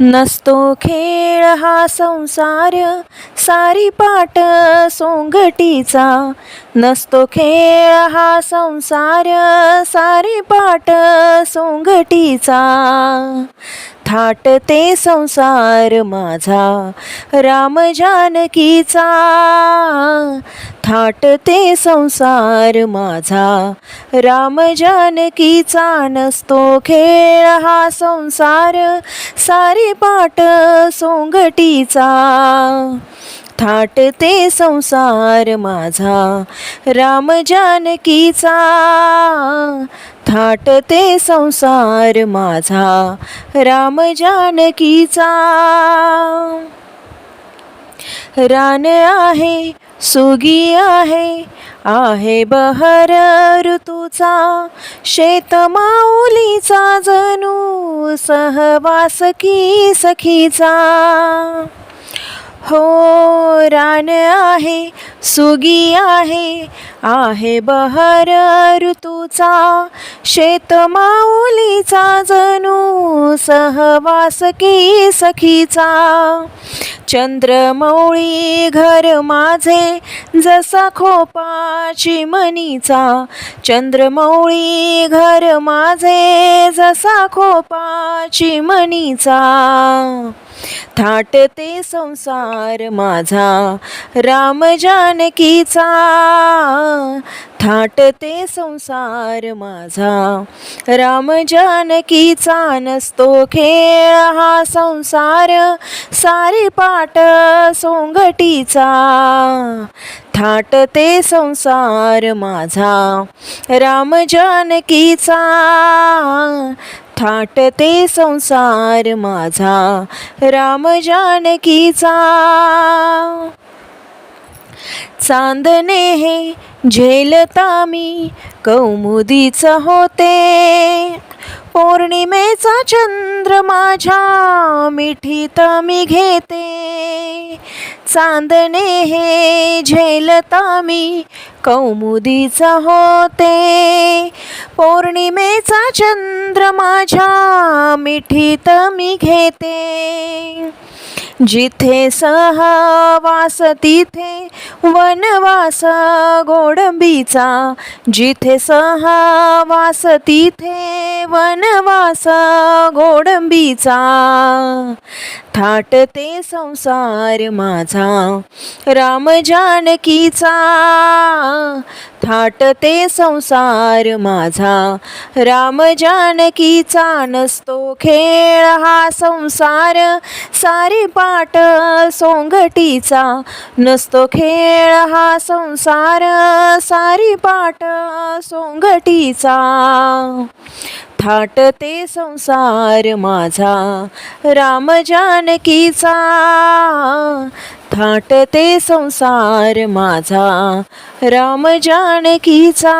नसतो खेळ हा संसार सारी पाट सोंगटीचा. नसतो खेळ हा संसार सारी पाट सोंगटीचा. थाटते संसार माझा राम जानकीचा. थाटते संसार माझा राम जानकीचा नसतो खेळ हा संसार सारी पाट सोंगटीचा. थाटते संसार माझा राम जानकीचा. थाटते संसार माझा राम जानकीचा. रान आहे सुगी आहे आहे बहर ऋतूचा. शेत माऊलीचा जणू सहवास की सखीचा. हो रान आहे सुगी आहे आहे बहर ऋतूचा शेतमाऊलीचा जणू सहवास की सखीचा. चंद्रमौळी घर माझे जसा खोपा चिमणीचा. चंद्रमौळी घर माझे जसा खोपा चिमणीचा. थाटते संसार माझा राम जानकीचा. थाटते संसार माझा राम जानकीचा नसतो खेळ हा संसार सारी पाट सोंगटीचा. थाटते संसार माझा राम जानकीचा. थाटते संसार माझा राम जानकीचा. चांदणे हे झेलता मी कौमुदीच होते. पौर्णिमेचा चंद्र माझ्या मिठीत मी घेते. चांदणे हे झेलता मी कौमुदीचा होते. पौर्णिमेचा चंद्र माझ्या मिठीत मी घेते. जिथे सहवास तिथे वनवास गोडंबीचा. जिथे सहवास तिथे वनवास गोडंबीचा. थाटते संसार माझा राम जानकीचा. थाटते संसार माझा. राम जानकीचा नसतो खेळ हा संसार. सारी पाट सोंगटीचा नसतो खेळ हा संसार. सारी पाट सोंगटीचा. थाटते संसार माझा. राम जानकीचा थाटते संसार माझा. राम जानकीचा.